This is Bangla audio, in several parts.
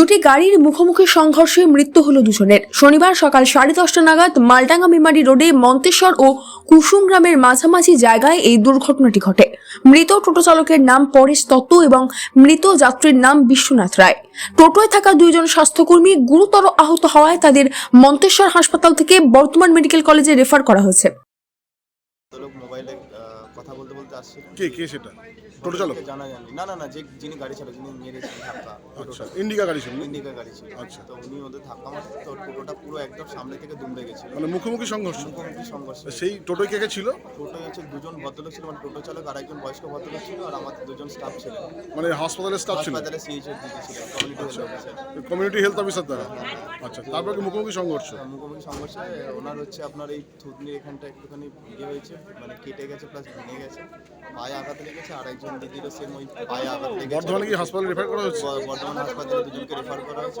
দুটি গাড়ির মুখোমুখি সংঘর্ষে মৃত্যু হলো দুজনের। শনিবার সকাল সাড়ে দশটা নাগাদ মালডাঙ্গা মেমারি রোডে মন্তেশ্বর ও কুসুম গ্রামের মাঝামাঝি জায়গায় এই দুর্ঘটনাটি ঘটে। মৃত টোটো চালকের নাম পরেশ দত্ত এবং মৃত যাত্রীর নাম বিশ্বনাথ রায়। টোটোয় থাকা দুইজন স্বাস্থ্যকর্মী গুরুতর আহত হওয়ায় তাদের মন্তেশ্বর হাসপাতাল থেকে বর্তমান মেডিকেল কলেজে রেফার করা হয়েছে। লোক মোবাইলে কথা বলতে বলতে আসছিল। কে কে সেটা? টোটো চালক? জানা যায়নি। না না না যে যিনি গাড়ি চালক যিনি মেরেছেন ধাক্কা আচ্ছা ইন্ডিকা গাড়ি ছিল ইন্ডিকা গাড়ি ছিল। আচ্ছা। তো উনি ওদের ধাক্কা তো টোটোটা পুরো একদম সামনে থেকে দুমড়ে গেছিল। মানে মুখোমুখি সংঘর্ষ? মুখোমুখি সংঘর্ষ। সেই টোটোয় কে কে ছিল? হচ্ছে দুজন ভদ্রলোক ছিল মানে টোটো চালক আর একজন বয়স্ক ভদ্রলোক ছিল আর আমাদের দুজন স্টাফ ছিল। মানে হাসপাতালের স্টাফ ছিল? হাসপাতালে community health officer community health officer দ্বারা? আচ্ছা তারপর কি মুখোমুখি সংঘর্ষ? মুখোমুখি সংঘর্ষে ওনার হচ্ছে আপনার এই থুতনির এখানটা একটুখানি ইয়ে হয়েছে মানে কেটে গেছে প্লাস ভেঙে গেছে। পায়ে আঘাত লেগেছে আর একজন দিদিরও সেম ওই পায়ে আঘাত লেগেছে। বর্ধমানে কি হাসপাতালে রেফার করা হয়েছে? বর্ধমান হাসপাতালে দুজনকে রেফার করা হয়েছে।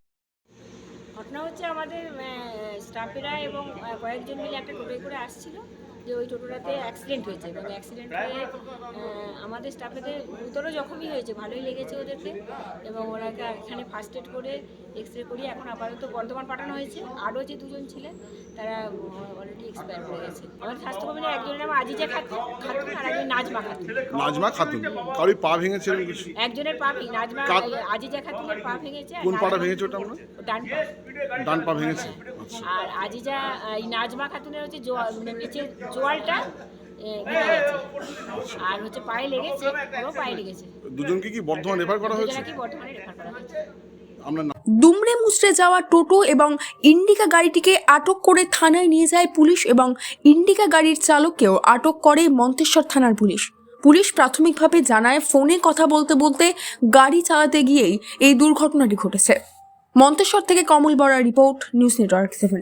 স্টাফেরা এবং কয়েকজন মিলে একটা টোটোয় করে আসছিল। যে ওই টোটোটাতে অ্যাক্সিডেন্ট হয়েছে। এবং অ্যাক্সিডেন্ট হয়ে আমাদের স্টাফেদের গুরুতর জখমই হয়েছে। ভালোই লেগেছে ওদেরকে। এবং ওনাকে এখানে ফার্স্ট এড করে এক্স রে করিয়ে এখন আপাতত বর্ধমান পাঠানো হয়েছে। আরও যে দুজন ছিলেন তারা অলরেডি এক্সপায়ার হয়ে গেছে। আমাদের স্বাস্থ্যকর্মীরা একজনের নাম আজিজা খাতুন খাতুন আর একজন নাজমা খাতুন। নাজমা খাতুন? কারোর পা ভেঙেছে একজনের পা ভেঙে নাজমা আজিজা খাতুনের পা ভেঙেছে কোন পাটা ভেঙেছে ওটা আমরা ডান পা। ডান পা ভেঙেছে। আচ্ছা। আর আজিজা এই নাজমা খাতুনের হচ্ছে জোয়া- মানে নিচের জোয়ালটা আর হচ্ছে পায়ে লেগেছে ওরও পায়ে লেগেছে। দুজনকে কি বর্ধমান রেফার করা হয়েছে? বর্তমানে রেফার করা হয়েছে। দুমড়ে মুচড়ে যাওয়া টোটো এবং ইন্ডিকা গাড়িটিকে আটক করে থানায় নিয়ে যায় পুলিশ এবং ইন্ডিকা গাড়ির চালককেও আটক করে মন্তেশ্বর থানার পুলিশ। পুলিশ প্রাথমিকভাবে জানায় ফোনে কথা বলতে বলতে গাড়ি চালাতে গিয়েই এই দুর্ঘটনাটি ঘটেছে। মন্তেশ্বর থেকে Kamal Borar report news network seven.